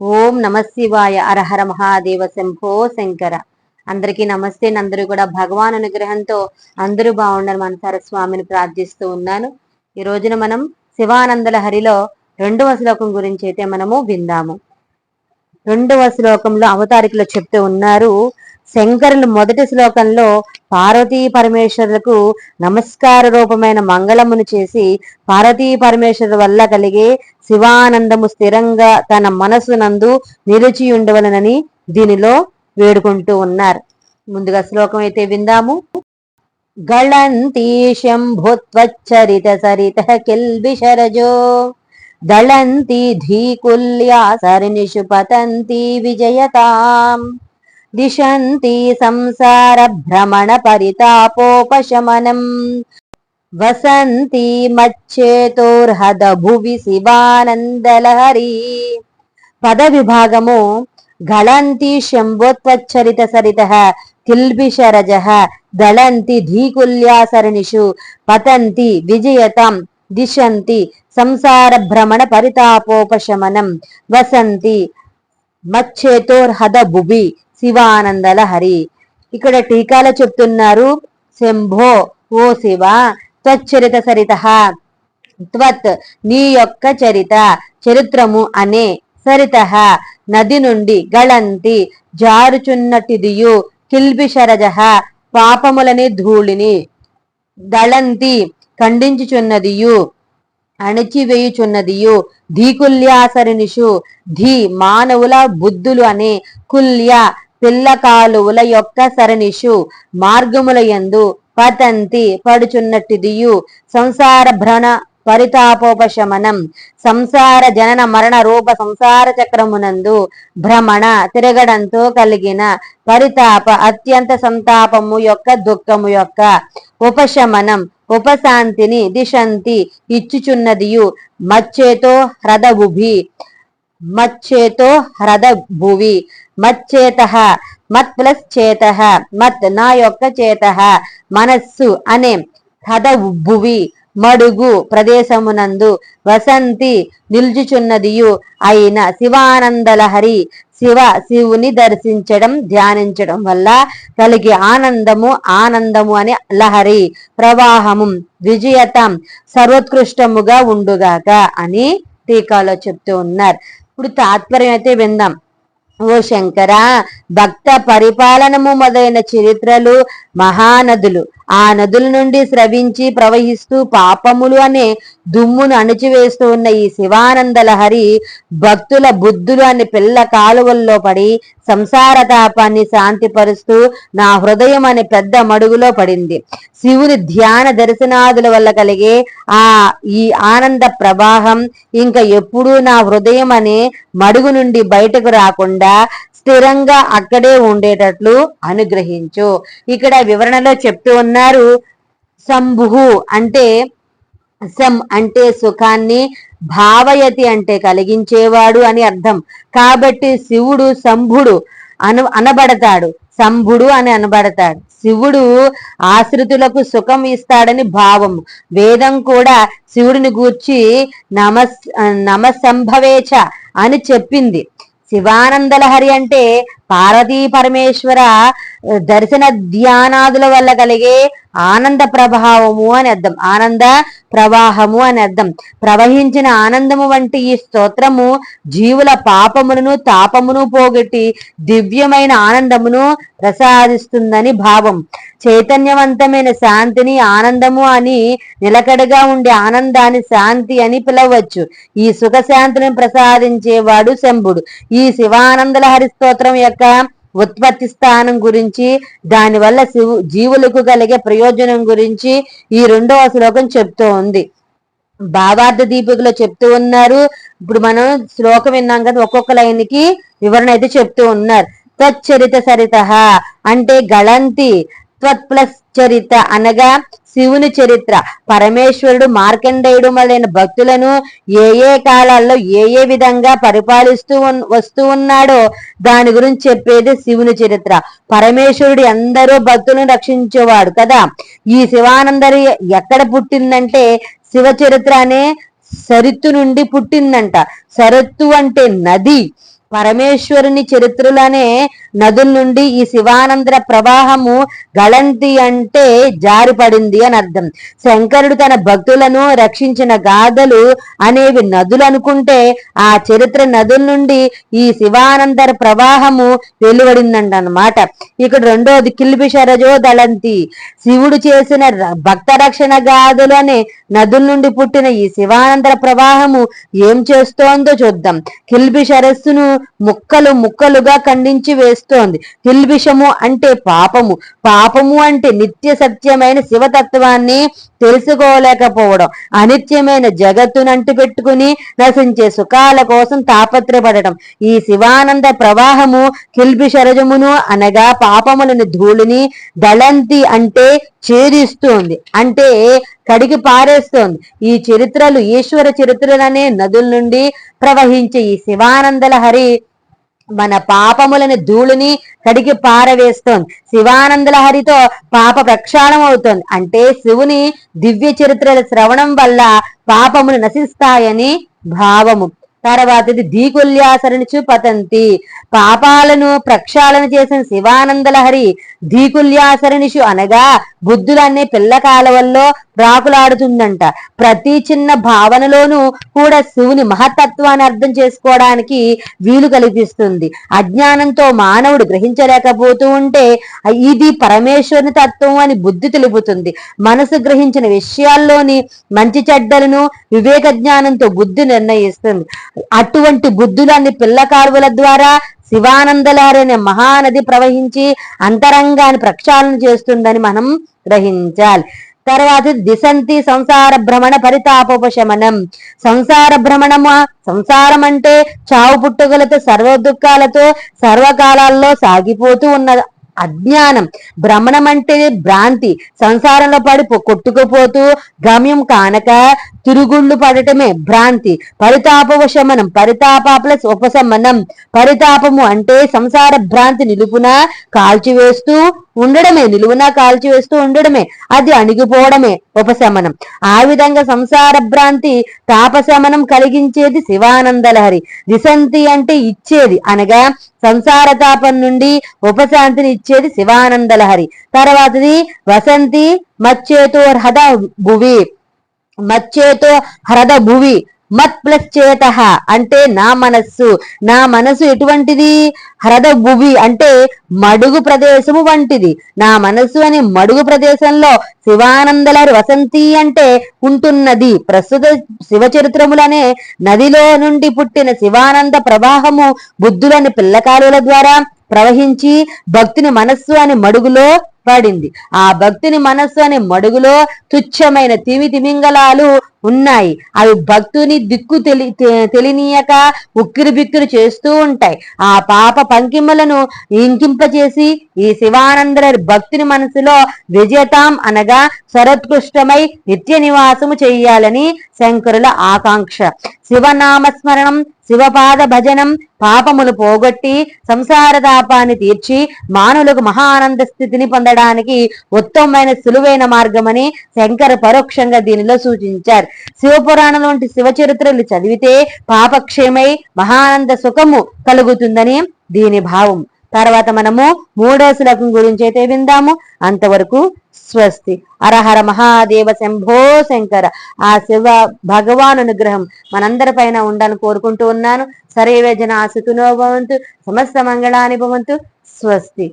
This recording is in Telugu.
ఓం నమశివాయ అరహర మహాదేవ శంభో శంకర. అందరికీ నమస్తే. అందరూ కూడా భగవాన్ అనుగ్రహంతో అందరూ బాగుండాలి మనసార స్వామిని ప్రార్థిస్తూ ఉన్నాను. ఈ రోజున మనం శివానందల హరిలో రెండవ శ్లోకం గురించి అయితే మనము విందాము. రెండవ శ్లోకంలో అవతారికలో చెప్తూ ఉన్నారు శంకరులు మొదటి శ్లోకంలో పార్వతీ పరమేశ్వరులకు నమస్కార రూపమైన మంగళమును చేసి పార్వతీ పరమేశ్వరు వల్ల కలిగే శివానందము స్థిరంగా తన మనసునందు నిలిచి ఉండవలనని దీనిలో వేడుకుంటూ ఉన్నారు. ముందుగా శ్లోకం అయితే విందాము. గళంతి శంభుత్వచ్చరిత సరిత కిల్బిషరజో దళంతి ధీకుల్యా సరినిషు పతంతి విజయతాం. దిశంతి సంసార భ్రమణ పరితాపోపశమనం. వసంతి మచ్చేతోర్హద భువి శివానందలహరి. పద విభాగము గళంతి శంభోత్వచ్చరిత సరిత కిల్బిషరజ దళంతి ధీకుల్యాసరణిషు పతంతి విజయతం దిశంతి సంసార భ్రమణ పరితాపోపశమనం. వసంతి మచ్చేతోర్హద భువి శివానందల హరి ఇక్కడ టీకాలో చెప్తున్నారు శంభో ఓ శివ త్వచ్చరిత సరిత త్వత్ నీ యొక్క చరిత చరిత్రము అనే సరిత నది నుండి గళంతి జారుచున్నటిదియు కిల్బిషరజ పాపములని ధూళిని దళంతి ఖండించుచున్నదియు అణిచివేయుచున్నదియు ధీకుల్యాసరినిషు ధీ మానవుల బుద్ధులు అనే కుల్య పిల్ల కాలువల యొక్క సరణిషు మార్గముల యందు పతంతి పడుచున్నట్టిదియు. సంసార భ్రణ పరితాపోపశమనం. సంసార జనన మరణ రూప సంసార చక్రమునందు భ్రమణ తిరగడంతో కలిగిన పరితాప అత్యంత సంతాపము యొక్క దుఃఖము యొక్క ఉపశమనం ఉపశాంతిని దిశంతి ఇచ్చుచున్నదియు. మచ్చేతో హ్రదభుభి మచ్చేతో హ్రద భువి మచ్చేత మత్ ప్లస్ చేత మత్ నా యొక్క చేత మనస్సు అనే హద భువి మడుగు ప్రదేశమునందు వసంతి నిల్చుచున్నదియు అయిన శివానందలహరి శివ శివుని దర్శించడం ధ్యానించడం వల్ల కలిగే ఆనందము ఆనందము అనే లహరి ప్రవాహము విజయతం సర్వోత్కృష్టముగా ఉండుగాక అని టీకాలో చెప్తూ ఉన్నారు ఇప్పుడు తాత్పర్యం అయితే విందాం. ఓ శంకర భక్త పరిపాలనము మొదలైన చరిత్రలు మహానదులు. ఆ నదుల నుండి స్రవించి ప్రవహిస్తూ పాపములు అనే దుమ్మును అణిచివేస్తూ ఉన్న ఈ శివానంద లహరి భక్తుల బుద్ధులు అనే పిల్ల కాలువల్లో పడి సంసార తాపాన్ని శాంతిపరుస్తూ నా హృదయం అనే పెద్ద మడుగులో పడింది. శివుని ధ్యాన దర్శనాదుల వల్ల కలిగే ఆ ఈ ఆనంద ప్రవాహం ఇంకా ఎప్పుడూ నా హృదయం అనే మడుగు నుండి బయటకు రాకుండా స్థిరంగా అక్కడే ఉండేటట్లు అనుగ్రహించు. ఇక్కడ వివరణలో చెప్తూ ఉన్నారు సంభు అంటే సం అంటే సుఖాన్ని భావయతి అంటే కలిగించేవాడు అని అర్థం. కాబట్టి శివుడు సంభుడు అను అనబడతాడు. సంభుడు అని అనబడతాడు. శివుడు ఆశ్రితులకు సుఖం ఇస్తాడని భావం వేదం కూడా శివుడిని గూర్చి నమస్ నమసంభవేచ అని చెప్పింది. శివానందలహరి అంటే పార్వతీ పరమేశ్వర దర్శన ధ్యానాదుల వల్ల కలిగే ఆనంద ప్రభావము అని అర్థం. ఆనంద ప్రవాహము అని అర్థం. ప్రవహించిన ఆనందము వంటి ఈ స్తోత్రము జీవుల పాపమును తాపమును పోగొట్టి దివ్యమైన ఆనందమును ప్రసాదిస్తుందని భావం. చైతన్యవంతమైన శాంతిని ఆనందము అని నిలకడగా ఉండే ఆనందాన్ని శాంతి అని పిలవచ్చు. ఈ సుఖ శాంతిని ప్రసాదించేవాడు శంభుడు. ఈ శివానందల హరిస్తోత్రం యొక్క ఉత్పత్తి స్థానం గురించి దానివల్ల శివు జీవులకు కలిగే ప్రయోజనం గురించి ఈ రెండవ శ్లోకం చెప్తూ ఉంది. భావార్థ దీపికలో చెప్తూ ఉన్నారు. ఇప్పుడు మనం శ్లోకం విన్నాం కదా ఒక్కొక్క లైన్కి వివరణ అయితే చెప్తూ ఉన్నారు. తచ్చరిత సరిత అంటే గళంతి త్వత్ ప్లస్ చరిత అనగా శివుని చరిత్ర. పరమేశ్వరుడు మార్కండేయుడు మొదలైన భక్తులను ఏ ఏ కాలాల్లో ఏ ఏ విధంగా పరిపాలిస్తూ వస్తూ ఉన్నాడో దాని గురించి చెప్పేది శివుని చరిత్ర. పరమేశ్వరుడు ఎందరో భక్తులను రక్షించేవాడు కదా. ఈ శివానందరి ఎక్కడ పుట్టిందంటే శివ చరిత్ర అనే సరిత్తు నుండి పుట్టిందంట. సరత్తు అంటే నది. పరమేశ్వరుని చరిత్రలోనే నదుల నుండి ఈ శివానందర ప్రవాహము గళంతి అంటే జారిపడింది అని అర్థం. శంకరుడు తన భక్తులను రక్షించిన గాథలు అనేవి నదులు అనుకుంటే ఆ చరిత్ర నదుల నుండి ఈ శివానందర ప్రవాహము వెలువడిందంట అనమాట ఇక్కడ రెండోది కిల్బిషరజో దళంతి. శివుడు చేసిన భక్త రక్షణ గాథలు అనే నదుల నుండి పుట్టిన ఈ శివానందర ప్రవాహము ఏం చేస్తోందో చూద్దాం. కిల్బి సరస్సును ముక్కలు ముక్కలుగా ఖండించి వేస్తుంది కిల్బిషము అంటే పాపము. పాపము అంటే నిత్య సత్యమైన శివతత్వాన్ని తెలుసుకోలేకపోవడం. అనిత్యమైన జగత్తును అంటి పెట్టుకుని నశించే సుఖాల కోసం తాపత్రపడటం ఈ శివానంద ప్రవాహము కిల్బిషరజమును అనగా పాపములని ధూళిని దళంతి అంటే ఛేదిస్తోంది. అంటే కడిగి పారేస్తోంది. ఈ చరిత్రలు ఈశ్వర చరిత్రలనే నదుల నుండి ప్రవహించే ఈ శివానందల హరి మన పాపములని ధూళిని కడిగి పారవేస్తోంది. శివానందల హరితో పాప ప్రక్షాళం అవుతోంది. అంటే శివుని దివ్య చరిత్రల శ్రవణం వల్ల పాపములు నశిస్తాయని భావము. తర్వాతది దీకుల్యాసరణిచు పతంతి పాపాలను ప్రక్షాళన చేసిన శివానందలహరి దీకుల్యాసరణిషు అనగా బుద్ధులన్నీ పిల్ల కాలవల్లో రాకులాడుతుందంట. ప్రతి చిన్న భావనలోనూ కూడా శివుని మహత్తత్వాన్ని అర్థం చేసుకోవడానికి వీలు కల్పిస్తుంది. అజ్ఞానంతో మానవుడు గ్రహించలేకపోతూ ఉంటే ఇది పరమేశ్వరుని తత్వం అని బుద్ధి తెలుపుతుంది. మనసు గ్రహించిన విషయాల్లోని మంచి చెడ్డలను వివేక జ్ఞానంతో బుద్ధి నిర్ణయిస్తుంది. అటువంటి బుద్ధులన్నీ పిల్లకారువుల ద్వారా శివానందలహరి మహానది ప్రవహించి అంతరంగాన్ని ప్రక్షాళన చేస్తుందని మనం గ్రహించాలి. తర్వాత దిశంతి సంసార భ్రమణ పరితాపోపశమనం. సంసార భ్రమణము సంసారం అంటే చావు పుట్టుకలతో సర్వ దుఃఖాలతో సర్వకాలాల్లో సాగిపోతూ ఉన్న అజ్ఞానం. భ్రమణం అంటే భ్రాంతి. సంసారంలో పడి కొట్టుకుపోతూ గమ్యం కానక తిరుగుళ్ళు పడటమే భ్రాంతి. పరితాపవశమనం పరితాప ప్లస్ ఉపశమనం. పరితాపము అంటే సంసార భ్రాంతి నిలుపున కాల్చివేస్తూ ఉండడమే నిలువున కాల్చివేస్తూ ఉండడమే అది అణిగిపోవడమే ఉపశమనం. ఆ విధంగా సంసార భ్రాంతి తాపశమనం కలిగించేది శివానందలహరి. దిశంతి అంటే ఇచ్చేది అనగా సంసార తాపం నుండి ఉపశాంతిని ఇచ్చేది శివానందలహరి. తర్వాతది వసంతి మచ్చేతో హృద భువి. మచ్చేతో హ్రద భువి. మత్ ప్లస్ చేత అంటే నా మనస్సు. నా మనస్సు ఎటువంటిది? హ్రద భువి అంటే మడుగు ప్రదేశము వంటిది. నా మనస్సు అని మడుగు ప్రదేశంలో శివానందలారి వసంతి అంటే ఉంటున్నది. ప్రస్తుత శివచరిత్రములనే నదిలో నుండి పుట్టిన శివానంద ప్రవాహము బుద్ధులని పిల్లకాలుల ద్వారా ప్రవహించి భక్తుని మనస్సు అని మడుగులో పడింది. ఆ భక్తుని మనస్సు అనే మడుగులో తుచ్చమైన తిమి తిమింగలాలు ఉన్నాయి. అవి భక్తుని దిక్కు తెలి తెలినీయక ఉక్కిరి బిక్కిరి చేస్తూ ఉంటాయి. ఆ పాప పంకిమలను ఇంకింపచేసి ఈ శివానందర భక్తుని మనసులో విజయతాం అనగా సరత్కృష్టమై నిత్య నివాసము చెయ్యాలని శంకరుల ఆకాంక్ష. శివనామస్మరణం శివపాద భజనం పాపములు పోగొట్టి సంసార తాపాన్ని తీర్చి మానవులకు మహానంద స్థితిని పొందడానికి ఉత్తమమైన సులువైన మార్గమని శంకర పరోక్షంగా దీనిలో సూచించారు. శివపురాణం వంటి శివ చరిత్రలు చదివితే పాపక్షేమై మహానంద సుఖము కలుగుతుందని దీని భావం. తర్వాత మనము మూడో శ్లోకం గురించి అయితే విందాము. అంతవరకు స్వస్తి. అరహర మహాదేవ శంభో శంకర. ఆ శివ భగవాన్ అనుగ్రహం మనందరి పైన ఉండాలని కోరుకుంటూ ఉన్నాను. సరే వేజన సుఖినో భవంతు. సమస్త మంగళాని భవంతు. స్వస్తి.